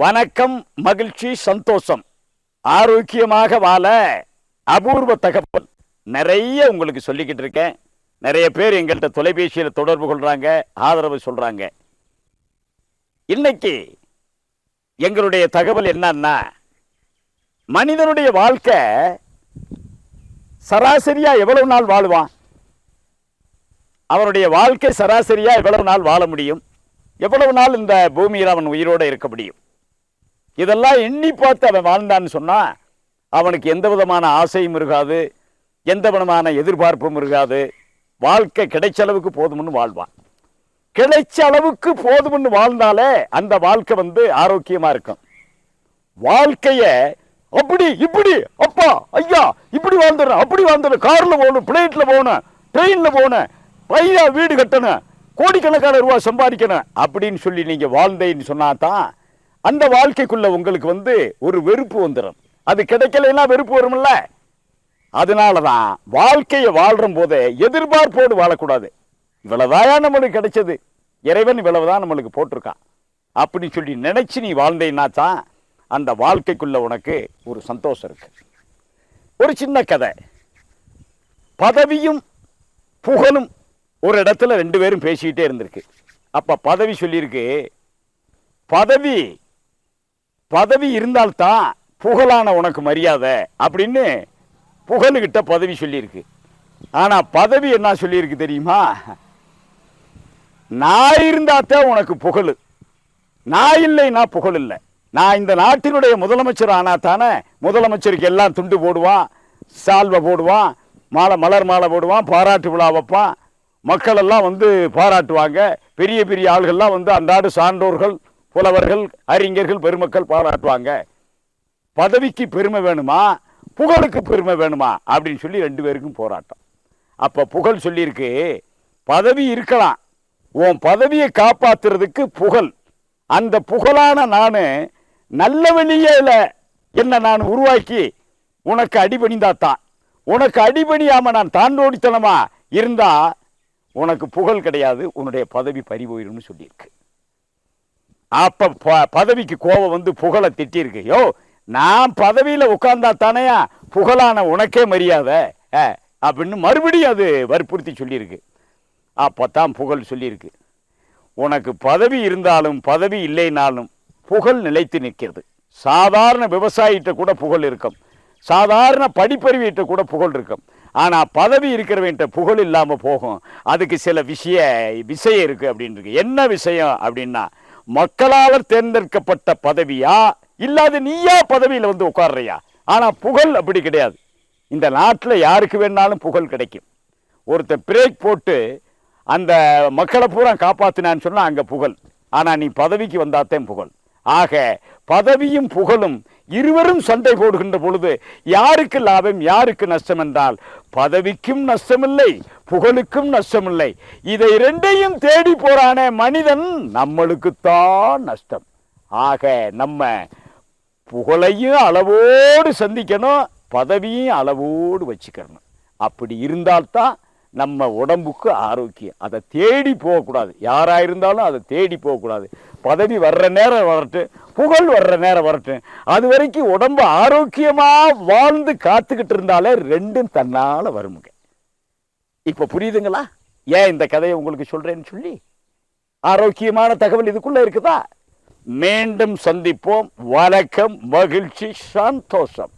வணக்கம் மகிழ்ச்சி சந்தோஷம். ஆரோக்கியமாக வாழ அபூர்வ தகவல் நிறைய உங்களுக்கு சொல்லிக்கிட்டு இருக்கேன். நிறைய பேர் எங்கள்கிட்ட தொலைபேசியில் தொடர்பு கொள்றாங்க ஆதரவு சொல்றாங்க. இன்னைக்கு எங்களுடைய தகவல் என்னன்னா மனிதனுடைய வாழ்க்கை சராசரியா எவ்வளவு நாள் வாழுவான்? அவனுடைய வாழ்க்கை சராசரியா எவ்வளவு நாள் வாழ முடியும்? எவ்வளவு நாள் இந்த பூமியில் அவன் உயிரோட இருக்க முடியும்? இதெல்லாம் எண்ணி பார்த்து அவன் வாழ்ந்தான்னு சொன்னால் அவனுக்கு எந்த விதமான ஆசையும் இருக்காது எந்த விதமான எதிர்பார்ப்பும் இருக்காது. வாழ்க்கை கிடைச்ச அளவுக்கு போதும்னு வாழ்வான். கிடைச்ச அளவுக்கு போதும்னு வாழ்ந்தாலே அந்த வாழ்க்கை வந்து ஆரோக்கியமாக இருக்கும். வாழ்க்கையை அப்படி இப்படி அப்பா ஐயா இப்படி வாழ்ந்துடுறேன் அப்படி வாழ்ந்துடும் காரில் போகணும் பிளேட்ல போகணும் ட்ரெயினில் போகணும் பையா வீடு கட்டணும் கோடிக்கணக்கான ரூபாய் சம்பாதிக்கணும் அப்படின்னு சொல்லி நீங்கள் வாழ்ந்தேன்னு சொன்னா தான் அந்த வாழ்க்கைக்குள்ள உங்களுக்கு வந்து ஒரு வெறுப்பு வந்துடும் அது கிடைக்கலைன்னா வெறுப்பு வரும்ல. அதனாலதான் வாழ்க்கையை வாழ்கிற போதே எதிர்பார்ப்போடு வாழக்கூடாது. இவ்வளவுதான் நம்மளுக்கு கிடைச்சது. இறைவன் இவ்வளவுதான் நம்மளுக்கு போட்டிருக்கான். அப்படின்னு சொல்லி நினைச்சு நீ வாழ்ந்தேன்னா தான் அந்த வாழ்க்கைக்குள்ள உனக்கு ஒரு சந்தோஷம் இருக்கு. ஒரு சின்ன கதை. பதவியும் புகழும் ஒரு இடத்துல ரெண்டு பேரும் பேசிக்கிட்டே இருந்திருக்கு. அப்ப பதவி சொல்லியிருக்கு பதவி பதவி இருந்தால்தான் புகழான உனக்கு மரியாதை அப்படின்னு புகழுகிட்ட பதவி சொல்லியிருக்கு. ஆனால் பதவி என்ன சொல்லியிருக்கு தெரியுமா? நான் இருந்தாத்தான் உனக்கு புகழ். நான் இல்லைன்னா புகழ் இல்லை. நான் இந்த நாட்டினுடைய முதலமைச்சர் ஆனா தானே முதலமைச்சருக்கு எல்லாம் துண்டு போடுவான் சால்வை போடுவான் மாலை மலர் மாலை போடுவான் பாராட்டு விழா வைப்பான். மக்கள் எல்லாம் வந்து பாராட்டுவாங்க. பெரிய பெரிய ஆள்கள்லாம் வந்து அன்றாட சான்றோர்கள் புலவர்கள் அறிஞர்கள் பெருமக்கள் பாராட்டுவாங்க. பதவிக்கு பெருமை வேணுமா? புகழுக்கு பெருமை வேணுமா? அப்படின்னு சொல்லி ரெண்டு பேருக்கும் போராட்டம். அப்போ புகழ் சொல்லியிருக்கு பதவி இருக்கலாம். உன் பதவியை காப்பாத்துறதுக்கு புகழ். அந்த புகழான நான் நல்ல வழியில என்னை நான் உருவாக்கி உனக்கு அடிபணிந்தாத்தான் உனக்கு அடிபணியாம நான் தாண்டோடித்தனமா இருந்தா உனக்கு புகழ் கிடையாது. உன்னுடைய பதவி பறி போயிடும்னு சொல்லியிருக்கு. அப்போ ப- பதவிக்கு கோபம் வந்து புகழை திட்டிருக்கு. யோ நான் பதவியில் உட்கார்ந்தா தானேயா? புகழான உனக்கே மரியாதை. அப்படின்னு மறுபடியும் அது வற்புறுத்தி சொல்லியிருக்கு. அப்போ தான் புகழ் சொல்லியிருக்கு. உனக்கு பதவி இருந்தாலும் பதவி இல்லைனாலும் புகழ் நிலைத்து நிற்கிறது. சாதாரண விவசாயிகிட்ட கூட புகழ் இருக்கும். சாதாரண படிப்பறிவிட்ட கூட புகழ் இருக்கும். ஆனால் பதவி இருக்கிறவன்ட்ட புகழ் இல்லாமல் போகும். அதுக்கு சில விஷய விஷயம் இருக்குது அப்படின்னு இருக்கு என்ன விஷயம் அப்படின்னா மக்களால் தேர்ந்தெடுக்கப்பட்ட பதவியா? இல்லாத நீயா பதவியில் வந்து உட்கார்றியா? ஆனால் புகழ் அப்படி கிடையாது. இந்த நாட்டில் யாருக்கு வேணாலும் புகழ் கிடைக்கும். ஒருத்தர் பிரேக் போட்டு அந்த மக்களை பூரா காப்பாற்றினான்னு சொன்னால் அங்கே புகழ். ஆனால் நீ பதவிக்கு வந்தாத்தேன் புகழ். ஆக பதவியும் புகழும் இருவரும் சண்டை போடுகின்ற பொழுது யாருக்கு லாபம் யாருக்கு நஷ்டம் என்றால் பதவிக்கும் நஷ்டமில்லை புகழுக்கும் நஷ்டமில்லை. இதை இரண்டையும் தேடி போறான மனிதன் நம்மளுக்குத்தான் நஷ்டம். ஆக நம்ம புகழையும் அளவோடு சந்திக்கணும் பதவியும் அளவோடு வச்சுக்கணும். அப்படி இருந்தால்தான் நம்ம உடம்புக்கு ஆரோக்கியம். அதை தேடி போகக்கூடாது. யாராக இருந்தாலும் அதை தேடி போகக்கூடாது. பதவி வர்ற நேரம் வரட்டு புகழ் வர்ற நேரம் வரட்டும். அது வரைக்கும் உடம்பு ஆரோக்கியமாக வாழ்ந்து காத்துக்கிட்டு இருந்தாலே ரெண்டும் தன்னால் வருமுங்க இப்போ புரியுதுங்களா? ஏன் இந்த கதையை உங்களுக்கு சொல்கிறேன்னு சொல்லி? ஆரோக்கியமான தகவல் இதுக்குள்ளே இருக்குதா? மீண்டும் சந்திப்போம். வணக்கம் மகிழ்ச்சி சந்தோஷம்.